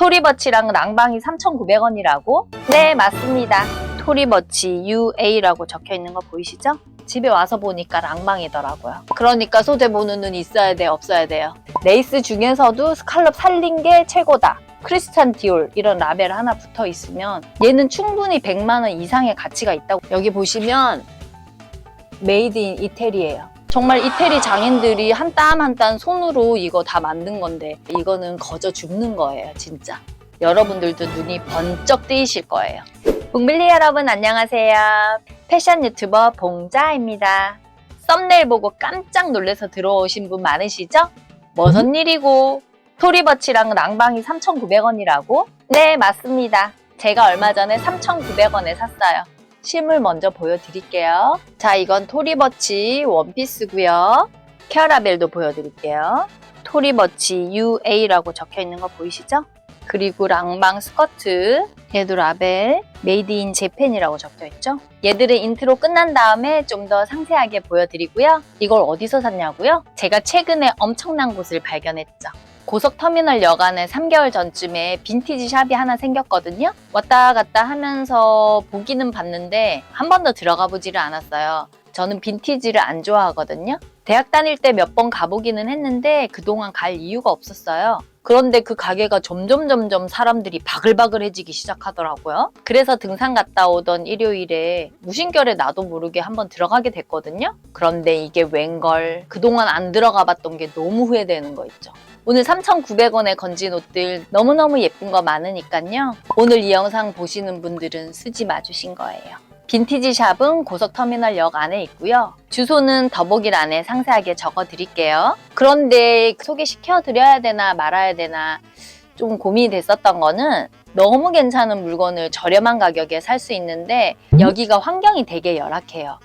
토리버치랑 랑방이 3,900원이라고? 네, 맞습니다. 토리버치 UA라고 적혀 있는 거 보이시죠? 집에 와서 보니까 랑방이더라고요. 그러니까 소재보누는 있어야 돼, 없어야 돼요. 레이스 중에서도 스칼럽 살린 게 최고다. 크리스찬 디올 이런 라벨 하나 붙어 있으면 얘는 충분히 100만 원 이상의 가치가 있다고. 여기 보시면 메이드 인 이태리예요. 정말 이태리 장인들이 한 땀 한 땀 손으로 이거 다 만든 건데 이거는 거저 죽는 거예요, 진짜. 여러분들도 눈이 번쩍 뜨이실 거예요. 북밀리 여러분 안녕하세요. 패션 유튜버 봉자입니다. 썸네일 보고 깜짝 놀라서 들어오신 분 많으시죠? 무슨 일이고? 토리버치랑 랑방이 3,900원이라고? 네, 맞습니다. 제가 얼마 전에 3,900원에 샀어요. 실물 먼저 보여드릴게요. 자, 이건 토리버치 원피스고요. 캐러벨도 보여드릴게요. 토리버치 UA라고 적혀 있는 거 보이시죠? 그리고 랑방 스커트, 얘도 라벨, 메이드 인 재팬이라고 적혀 있죠? 얘들의 인트로 끝난 다음에 좀 더 상세하게 보여드리고요. 이걸 어디서 샀냐고요? 제가 최근에 엄청난 곳을 발견했죠. 고속터미널역 안에 3개월 전쯤에 빈티지 샵이 하나 생겼거든요. 왔다 갔다 하면서 보기는 봤는데 한 번도 들어가 보지를 않았어요. 저는 빈티지를 안 좋아하거든요. 대학 다닐 때 몇 번 가보기는 했는데 그동안 갈 이유가 없었어요. 그런데 그 가게가 점점 점점 사람들이 바글바글해지기 시작하더라고요. 그래서 등산 갔다 오던 일요일에 무심결에 나도 모르게 한번 들어가게 됐거든요. 그런데 이게 웬걸 그동안 안 들어가 봤던 게 너무 후회되는 거 있죠. 오늘 3,900원에 건진 옷들 너무너무 예쁜 거 많으니까요. 오늘 이 영상 보시는 분들은 수지 마주신 거예요. 빈티지 샵은 고속터미널역 안에 있고요. 주소는 더보기란에 상세하게 적어 드릴게요. 그런데 소개시켜 드려야 되나 말아야 되나 좀 고민이 됐었던 거는 너무 괜찮은 물건을 저렴한 가격에 살 수 있는데 여기가 환경이 되게 열악해요.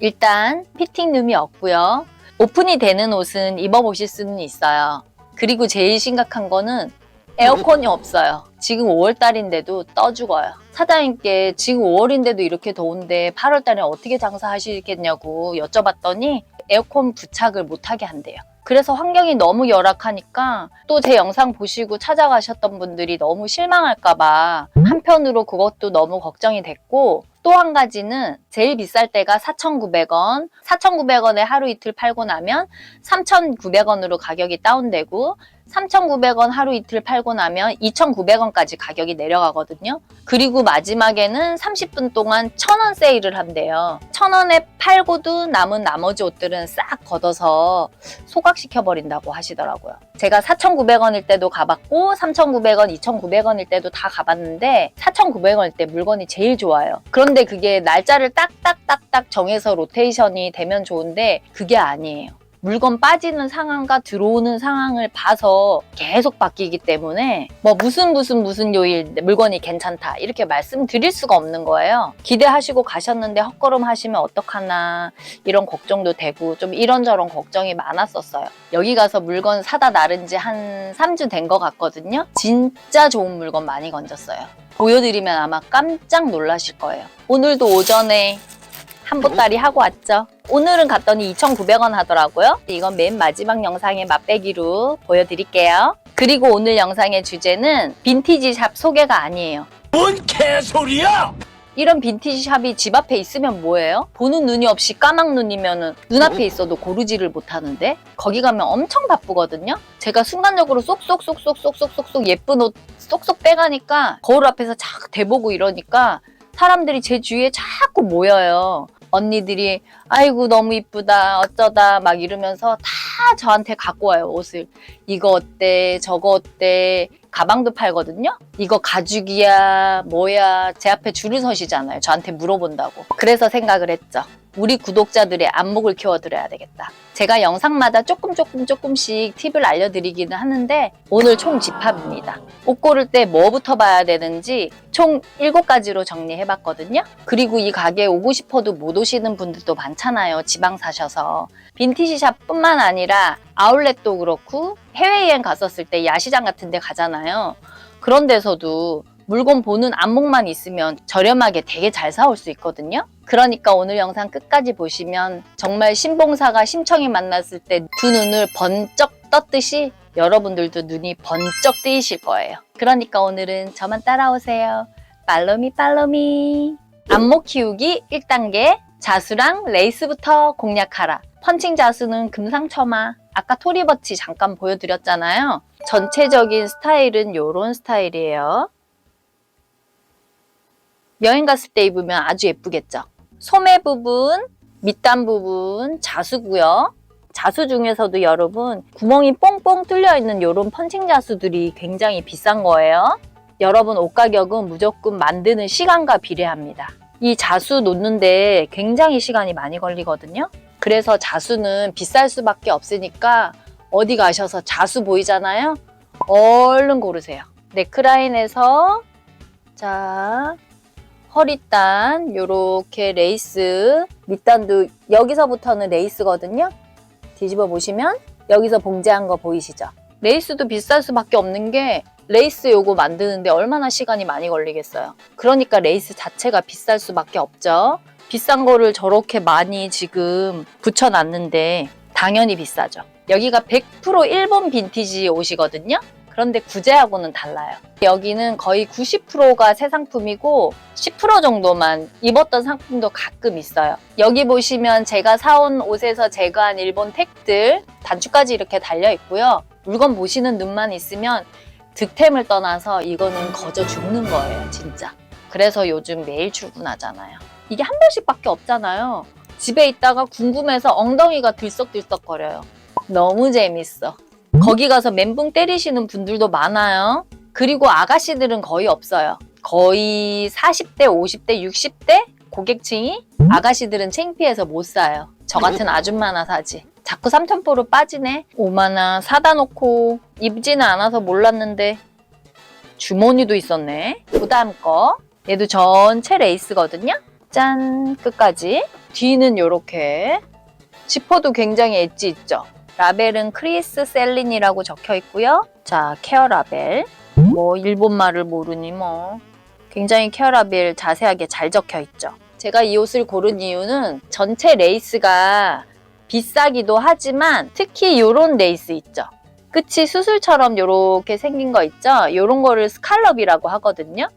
일단 피팅룸이 없고요. 오픈이 되는 옷은 입어보실 수는 있어요. 그리고 제일 심각한 거는 에어컨이 없어요. 지금 5월달인데도 떠 죽어요. 사장님께 지금 5월인데도 이렇게 더운데 8월달에 어떻게 장사하시겠냐고 여쭤봤더니 에어컨 부착을 못하게 한대요. 그래서 환경이 너무 열악하니까 또 제 영상 보시고 찾아가셨던 분들이 너무 실망할까봐 한편으로 그것도 너무 걱정이 됐고 또 한 가지는 제일 비쌀 때가 4,900원, 4,900원에 하루 이틀 팔고 나면 3,900원으로 가격이 다운되고 3,900원 하루 이틀 팔고 나면 2,900원까지 가격이 내려가거든요. 그리고 마지막에는 30분 동안 1,000원 세일을 한대요. 1,000원에 팔고도 남은 나머지 옷들은 싹 걷어서 소각시켜 버린다고 하시더라고요. 제가 4,900원일 때도 가봤고 3,900원, 2,900원일 때도 다 가봤는데 4,900원일 때 물건이 제일 좋아요. 그런데 그게 날짜를 딱딱딱딱 정해서 로테이션이 되면 좋은데 그게 아니에요. 물건 빠지는 상황과 들어오는 상황을 봐서 계속 바뀌기 때문에 뭐 무슨 무슨 무슨 요일 물건이 괜찮다 이렇게 말씀드릴 수가 없는 거예요. 기대하시고 가셨는데 헛걸음 하시면 어떡하나 이런 걱정도 되고 좀 이런저런 걱정이 많았었어요. 여기 가서 물건 사다 나른 지 한 3주 된 것 같거든요. 진짜 좋은 물건 많이 건졌어요. 보여드리면 아마 깜짝 놀라실 거예요. 오늘도 오전에 한 보따리 하고 왔죠. 오늘은 갔더니 2,900원 하더라고요. 이건 맨 마지막 영상의 맛배기로 보여드릴게요. 그리고 오늘 영상의 주제는 빈티지 샵 소개가 아니에요. 뭔 개소리야! 이런 빈티지 샵이 집 앞에 있으면 뭐예요? 보는 눈이 없이 까막 눈이면 눈앞에 있어도 고르지를 못하는데 거기 가면 엄청 바쁘거든요. 제가 순간적으로 쏙쏙쏙쏙쏙쏙쏙 예쁜 옷 쏙쏙 빼가니까 거울 앞에서 착 대보고 이러니까 사람들이 제 주위에 자꾸 모여요. 언니들이 아이고 너무 이쁘다 어쩌다 막 이러면서 다 저한테 갖고 와요 옷을 이거 어때? 저거 어때? 가방도 팔거든요 이거 가죽이야 뭐야? 제 앞에 줄을 서시잖아요 저한테 물어본다고. 그래서 생각을 했죠 우리 구독자들의 안목을 키워드려야 되겠다. 제가 영상마다 조금 조금 조금씩 팁을 알려드리기는 하는데 오늘 총 집합입니다. 옷 고를 때 뭐부터 봐야 되는지 총 7가지로 정리해봤거든요. 그리고 이 가게에 오고 싶어도 못 오시는 분들도 많잖아요 지방 사셔서. 빈티지 샵뿐만 아니라 아울렛도 그렇고 해외여행 갔었을 때 야시장 같은 데 가잖아요. 그런 데서도 물건 보는 안목만 있으면 저렴하게 되게 잘 사올 수 있거든요. 그러니까 오늘 영상 끝까지 보시면 정말 신봉사가 심청이 만났을 때 두 눈을 번쩍 떴듯이 여러분들도 눈이 번쩍 뜨이실 거예요. 그러니까 오늘은 저만 따라오세요. 팔로미 팔로미. 안목 키우기 1단계 자수랑 레이스부터 공략하라. 펀칭 자수는 금상첨화. 아까 토리버치 잠깐 보여드렸잖아요. 전체적인 스타일은 요런 스타일이에요. 여행 갔을 때 입으면 아주 예쁘겠죠. 소매 부분, 밑단 부분, 자수고요. 자수 중에서도 여러분 구멍이 뽕뽕 뚫려 있는 요런 펀칭 자수들이 굉장히 비싼 거예요. 여러분 옷 가격은 무조건 만드는 시간과 비례합니다. 이 자수 놓는데 굉장히 시간이 많이 걸리거든요. 그래서 자수는 비쌀 수밖에 없으니까 어디 가셔서 자수 보이잖아요. 얼른 고르세요. 네크라인에서 자 허리단 요렇게 레이스 밑단도 여기서부터는 레이스거든요. 뒤집어 보시면 여기서 봉제한 거 보이시죠? 레이스도 비쌀 수밖에 없는 게 레이스 요거 만드는데 얼마나 시간이 많이 걸리겠어요. 그러니까 레이스 자체가 비쌀 수밖에 없죠. 비싼 거를 저렇게 많이 지금 붙여놨는데 당연히 비싸죠. 여기가 100% 일본 빈티지 옷이거든요. 그런데 구제하고는 달라요. 여기는 거의 90%가 새 상품이고 10% 정도만 입었던 상품도 가끔 있어요. 여기 보시면 제가 사온 옷에서 제거한 일본 택들 단추까지 이렇게 달려 있고요. 물건 보시는 눈만 있으면 득템을 떠나서 이거는 거저 죽는 거예요, 진짜. 그래서 요즘 매일 출근하잖아요. 이게 한 벌씩밖에 없잖아요. 집에 있다가 궁금해서 엉덩이가 들썩들썩거려요. 너무 재밌어. 거기 가서 멘붕 때리시는 분들도 많아요. 그리고 아가씨들은 거의 없어요. 거의 40대, 50대, 60대 고객층이 아가씨들은 창피해서 못 사요. 저 같은 아줌마나 사지. 자꾸 3템포로 빠지네. 오마나 사다 놓고 입지는 않아서 몰랐는데 주머니도 있었네. 그 다음 거. 얘도 전체 레이스거든요. 짠 끝까지. 뒤는 이렇게 지퍼도 굉장히 엣지 있죠. 라벨은 크리스 셀린이라고 적혀 있고요. 자, 케어 라벨. 뭐 일본말을 모르니 뭐 굉장히 케어 라벨 자세하게 잘 적혀 있죠. 제가 이 옷을 고른 이유는 전체 레이스가 비싸기도 하지만 특히 요런 레이스 있죠. 끝이 수술처럼 요렇게 생긴 거 있죠. 요런 거를 스칼럽이라고 하거든요.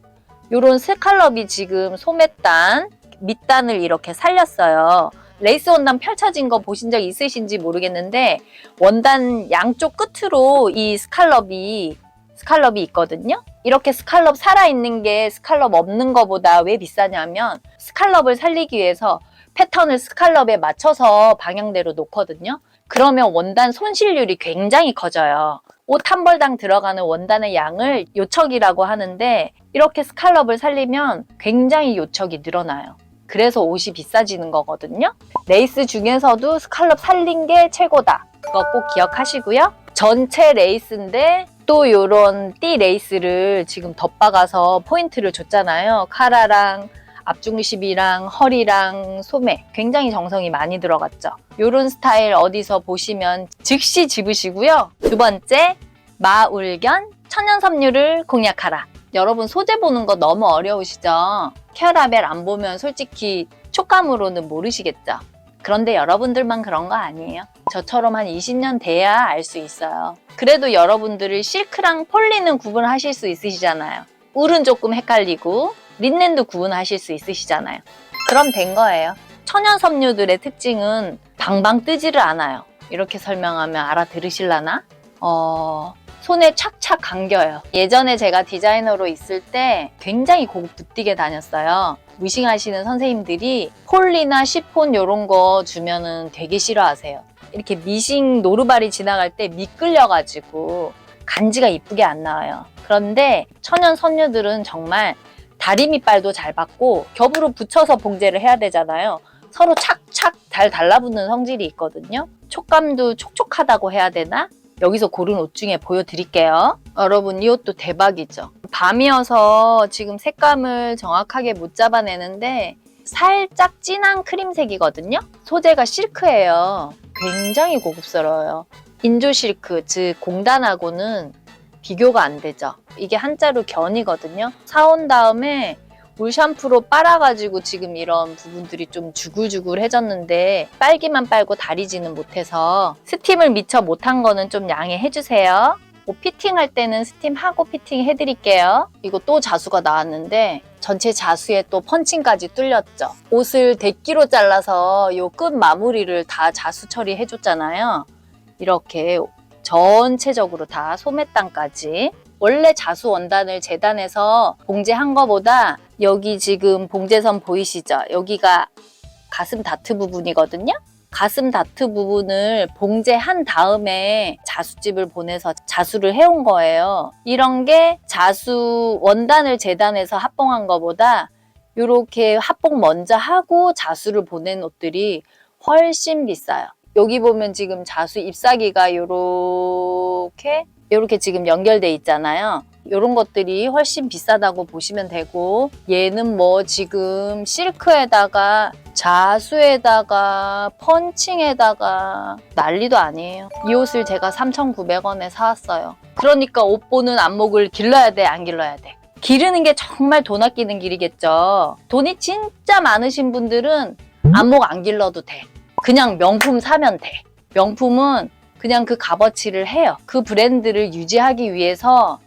요런 스칼럽이 지금 소매단, 밑단을 이렇게 살렸어요. 레이스 원단 펼쳐진 거 보신 적 있으신지 모르겠는데 원단 양쪽 끝으로 이 스칼럽이 스칼럽이 있거든요. 이렇게 스칼럽 살아있는 게 스칼럽 없는 거보다 왜 비싸냐면 스칼럽을 살리기 위해서 패턴을 스칼럽에 맞춰서 방향대로 놓거든요. 그러면 원단 손실률이 굉장히 커져요. 옷 한 벌당 들어가는 원단의 양을 요척이라고 하는데 이렇게 스칼럽을 살리면 굉장히 요척이 늘어나요. 그래서 옷이 비싸지는 거거든요. 레이스 중에서도 스칼럽 살린 게 최고다. 그거 꼭 기억하시고요. 전체 레이스인데 또 요런 띠 레이스를 지금 덧박아서 포인트를 줬잖아요. 카라랑 앞중심이랑 허리랑 소매 굉장히 정성이 많이 들어갔죠. 요런 스타일 어디서 보시면 즉시 집으시고요. 두 번째 마울견 천연 섬유를 공략하라. 여러분 소재 보는 거 너무 어려우시죠? 케어라벨 안 보면 솔직히 촉감으로는 모르시겠죠? 그런데 여러분들만 그런 거 아니에요. 저처럼 한 20년 돼야 알 수 있어요. 그래도 여러분들을 실크랑 폴리는 구분하실 수 있으시잖아요. 울은 조금 헷갈리고 린넨도 구분하실 수 있으시잖아요. 그럼 된 거예요. 천연 섬유들의 특징은 방방 뜨지를 않아요. 이렇게 설명하면 알아들으실라나? 어, 손에 착착 감겨요. 예전에 제가 디자이너로 있을 때 굉장히 고급 부띠게 다녔어요. 무싱하시는 선생님들이 폴리나 시폰 이런 거 주면은 되게 싫어하세요. 이렇게 미싱 노루발이 지나갈 때 미끌려가지고 간지가 이쁘게 안 나와요. 그런데 천연 섬유들은 정말 다리 밑발도 잘 받고 겹으로 붙여서 봉제를 해야 되잖아요. 서로 착착 잘 달라붙는 성질이 있거든요. 촉감도 촉촉하다고 해야 되나? 여기서 고른 옷 중에 보여드릴게요. 여러분 이 옷도 대박이죠. 밤이어서 지금 색감을 정확하게 못 잡아내는데 살짝 진한 크림색이거든요. 소재가 실크예요. 굉장히 고급스러워요. 인조 실크, 즉 공단하고는 비교가 안 되죠. 이게 한자로 견이거든요. 사온 다음에 물 샴푸로 빨아가지고 지금 이런 부분들이 좀 주글주글해졌는데 빨기만 빨고 다리지는 못해서 스팀을 미처 못한 거는 좀 양해해 주세요. 옷 피팅할 때는 스팀하고 피팅 해 드릴게요. 이거 또 자수가 나왔는데 전체 자수에 또 펀칭까지 뚫렸죠. 옷을 대끼로 잘라서 요 끝 마무리를 다 자수 처리해 줬잖아요. 이렇게 전체적으로 다 소매땅까지 원래 자수 원단을 재단해서 봉제한 거보다 여기 지금 봉제선 보이시죠? 여기가 가슴 다트 부분이거든요. 가슴 다트 부분을 봉제한 다음에 자수집을 보내서 자수를 해온 거예요. 이런 게 자수 원단을 재단해서 합봉한 거보다 이렇게 합봉 먼저 하고 자수를 보낸 옷들이 훨씬 비싸요. 여기 보면 지금 자수 잎사귀가 요렇게 요렇게 지금 연결돼 있잖아요. 요런 것들이 훨씬 비싸다고 보시면 되고 얘는 뭐 지금 실크에다가 자수에다가 펀칭에다가 난리도 아니에요. 이 옷을 제가 3,900원에 사왔어요. 그러니까 옷 보는 안목을 길러야 돼, 안 길러야 돼? 기르는 게 정말 돈 아끼는 길이겠죠. 돈이 진짜 많으신 분들은 안목 안 길러도 돼. 그냥 명품 사면 돼. 명품은 그냥 그 값어치를 해요. 그 브랜드를 유지하기 위해서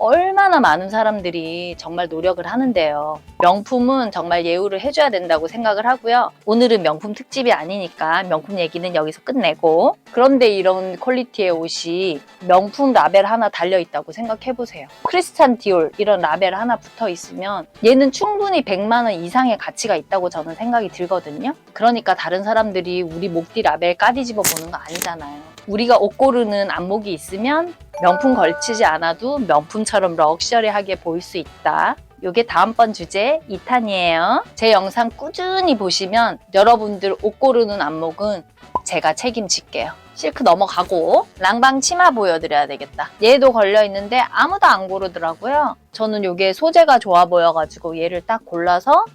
얼마나 많은 사람들이 정말 노력을 하는데요. 명품은 정말 예우를 해줘야 된다고 생각을 하고요. 오늘은 명품 특집이 아니니까 명품 얘기는 여기서 끝내고 그런데 이런 퀄리티의 옷이 명품 라벨 하나 달려있다고 생각해보세요. 크리스찬 디올 이런 라벨 하나 붙어 있으면 얘는 충분히 100만 원 이상의 가치가 있다고 저는 생각이 들거든요. 그러니까 다른 사람들이 우리 목뒤 라벨 까디 집어 보는 거 아니잖아요. 우리가 옷 고르는 안목이 있으면 명품 걸치지 않아도 명품 처럼 럭셔리하게 보일 수 있다. 요게 다음번 주제 2탄이에요. 제 영상 꾸준히 보시면 여러분들 옷 고르는 안목은 제가 책임질게요. 실크 넘어가고 랑방 치마 보여드려야 되겠다. 얘도 걸려있는데 아무도 안 고르더라고요. 저는 요게 소재가 좋아 보여가지고 얘를 딱 골라서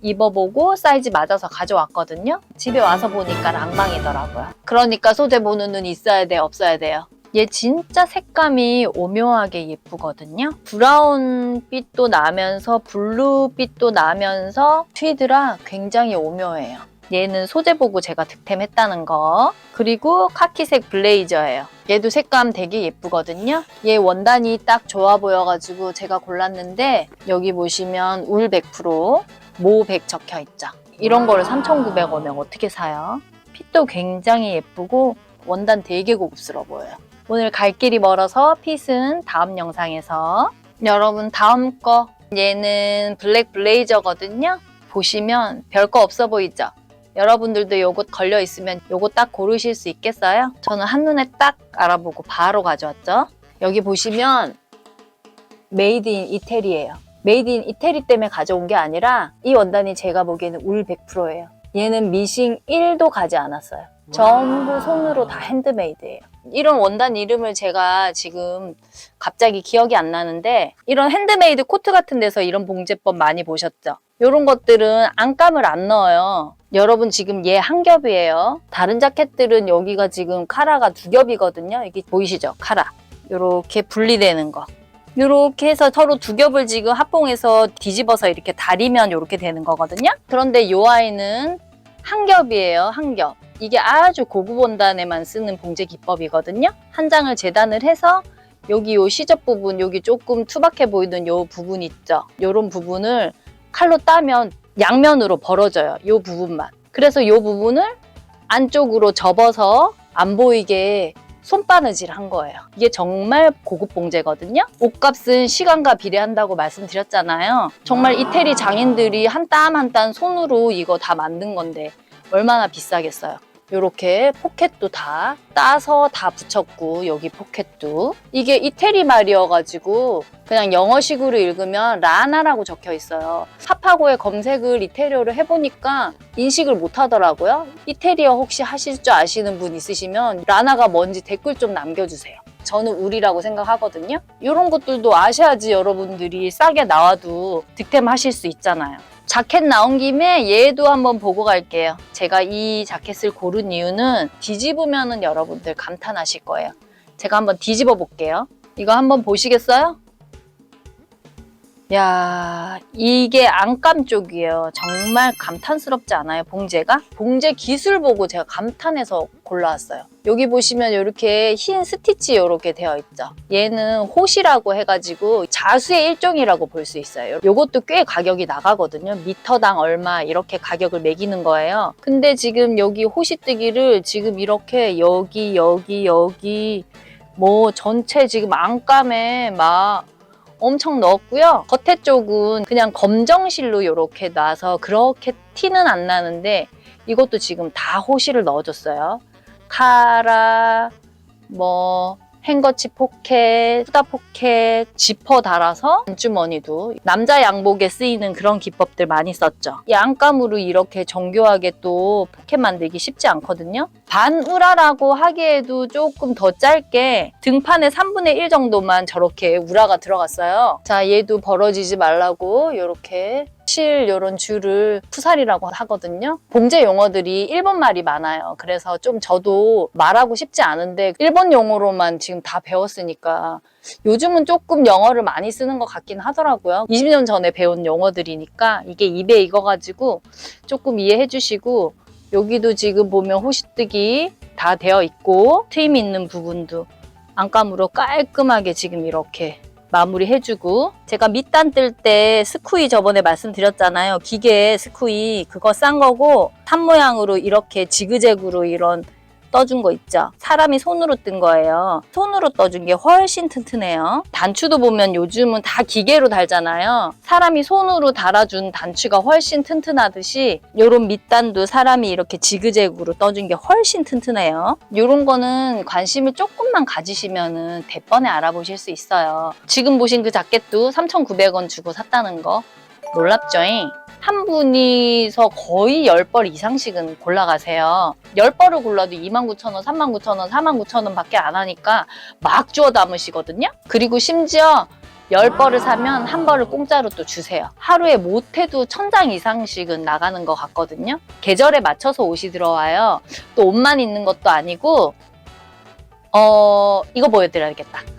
입어보고 사이즈 맞아서 가져왔거든요. 집에 와서 보니까 랑방이더라고요. 그러니까 소재 보는 눈 있어야 돼, 없어야 돼요. 얘 진짜 색감이 오묘하게 예쁘거든요. 브라운빛도 나면서 블루빛도 나면서 트위드라 굉장히 오묘해요. 얘는 소재 보고 제가 득템했다는 거. 그리고 카키색 블레이저예요. 얘도 색감 되게 예쁘거든요. 얘 원단이 딱 좋아 보여가지고 제가 골랐는데 여기 보시면 울 100%, 모 100 적혀 있죠. 이런 거를 3,900원에 어떻게 사요? 핏도 굉장히 예쁘고 원단 되게 고급스러워 보여요. 오늘 갈 길이 멀어서 핏은 다음 영상에서 여러분 다음 거 얘는 블랙 블레이저거든요. 보시면 별거 없어 보이죠? 여러분들도 요것 걸려 있으면 요거 딱 고르실 수 있겠어요? 저는 한눈에 딱 알아보고 바로 가져왔죠. 여기 보시면 메이드 인 이태리예요. 메이드 인 이태리 때문에 가져온 게 아니라 이 원단이 제가 보기에는 울 100%예요. 얘는 미싱 1도 가지 않았어요. 전부 손으로 다 핸드메이드예요. 이런 원단 이름을 제가 지금 갑자기 기억이 안 나는데 이런 핸드메이드 코트 같은 데서 이런 봉제법 많이 보셨죠? 이런 것들은 안감을 안 넣어요. 여러분 지금 얘 한 겹이에요. 다른 자켓들은 여기가 지금 카라가 두 겹이거든요. 이게 보이시죠? 카라. 이렇게 분리되는 거. 이렇게 해서 서로 두 겹을 지금 합봉해서 뒤집어서 이렇게 다리면 이렇게 되는 거거든요. 그런데 이 아이는 한 겹이에요. 한 겹. 이게 아주 고급 원단에만 쓰는 봉제 기법이거든요. 한 장을 재단을 해서 여기 요 시접 부분, 여기 조금 투박해 보이는 요 부분 있죠. 요런 부분을 칼로 따면 양면으로 벌어져요. 요 부분만. 그래서 요 부분을 안쪽으로 접어서 안 보이게 손바느질 한 거예요. 이게 정말 고급 봉제거든요. 옷값은 시간과 비례한다고 말씀드렸잖아요. 정말 이태리 장인들이 한 땀 한 땀 손으로 이거 다 만든 건데 얼마나 비싸겠어요. 이렇게 포켓도 다 따서 다 붙였고 여기 포켓도 이게 이태리 말이어가지고 그냥 영어식으로 읽으면 라나라고 적혀 있어요. 파파고에 검색을 이태리어로 해보니까 인식을 못 하더라고요. 이태리어 혹시 하실 줄 아시는 분 있으시면 라나가 뭔지 댓글 좀 남겨주세요. 저는 울이라고 생각하거든요. 이런 것들도 아셔야지 여러분들이 싸게 나와도 득템하실 수 있잖아요. 자켓 나온 김에 얘도 한번 보고 갈게요. 제가 이 자켓을 고른 이유는 뒤집으면은 여러분들 감탄하실 거예요. 제가 한번 뒤집어 볼게요. 이거 한번 보시겠어요? 야, 이게 안감 쪽이에요. 정말 감탄스럽지 않아요, 봉제가? 봉제 기술 보고 제가 감탄해서 골라왔어요. 여기 보시면 이렇게 흰 스티치 이렇게 되어 있죠. 얘는 호시라고 해가지고 자수의 일종이라고 볼 수 있어요. 이것도 꽤 가격이 나가거든요. 미터당 얼마 이렇게 가격을 매기는 거예요. 근데 지금 여기 호시뜨기를 지금 이렇게 여기 여기 여기 뭐 전체 지금 안감에 막 엄청 넣었고요. 겉에 쪽은 그냥 검정실로 이렇게 놔서 그렇게 티는 안 나는데 이것도 지금 다 호시를 넣어줬어요. 카라, 뭐 행거치 포켓, 후다 포켓, 지퍼 달아서 안주머니도 남자 양복에 쓰이는 그런 기법들 많이 썼죠. 이 안감으로 이렇게 정교하게 또 포켓 만들기 쉽지 않거든요. 반우라라고 하기에도 조금 더 짧게 등판의 3분의 1 정도만 저렇게 우라가 들어갔어요. 자, 얘도 벌어지지 말라고 이렇게 실 요런 줄을 푸살이라고 하거든요. 봉제 용어들이 일본 말이 많아요. 그래서 좀 저도 말하고 싶지 않은데 일본 용어로만 지금 다 배웠으니까 요즘은 조금 영어를 많이 쓰는 것 같긴 하더라고요. 20년 전에 배운 용어들이니까 이게 입에 익어가지고 조금 이해해 주시고 여기도 지금 보면 호시뜨기 다 되어 있고 트임 있는 부분도 안감으로 깔끔하게 지금 이렇게 마무리 해주고 제가 밑단 뜰 때 스쿠이 저번에 말씀드렸잖아요. 기계 스쿠이 그거 싼 거고 탑 모양으로 이렇게 지그재그로 이런 떠준 거 있죠? 사람이 손으로 뜬 거예요. 손으로 떠준 게 훨씬 튼튼해요. 단추도 보면 요즘은 다 기계로 달잖아요. 사람이 손으로 달아준 단추가 훨씬 튼튼하듯이 요런 밑단도 사람이 이렇게 지그재그로 떠준 게 훨씬 튼튼해요. 요런 거는 관심을 조금만 가지시면은 대번에 알아보실 수 있어요. 지금 보신 그 자켓도 3,900원 주고 샀다는 거. 놀랍죠잉? 한 분이서 거의 10벌 이상씩은 골라가세요. 10벌을 골라도 29,000원, 39,000원, 49,000원 밖에 안 하니까 막 주워 담으시거든요. 그리고 심지어 10벌을 사면 한 벌을 공짜로 또 주세요. 하루에 못해도 천장 이상씩은 나가는 것 같거든요. 계절에 맞춰서 옷이 들어와요. 또 옷만 있는 것도 아니고 어 이거 보여드려야겠다.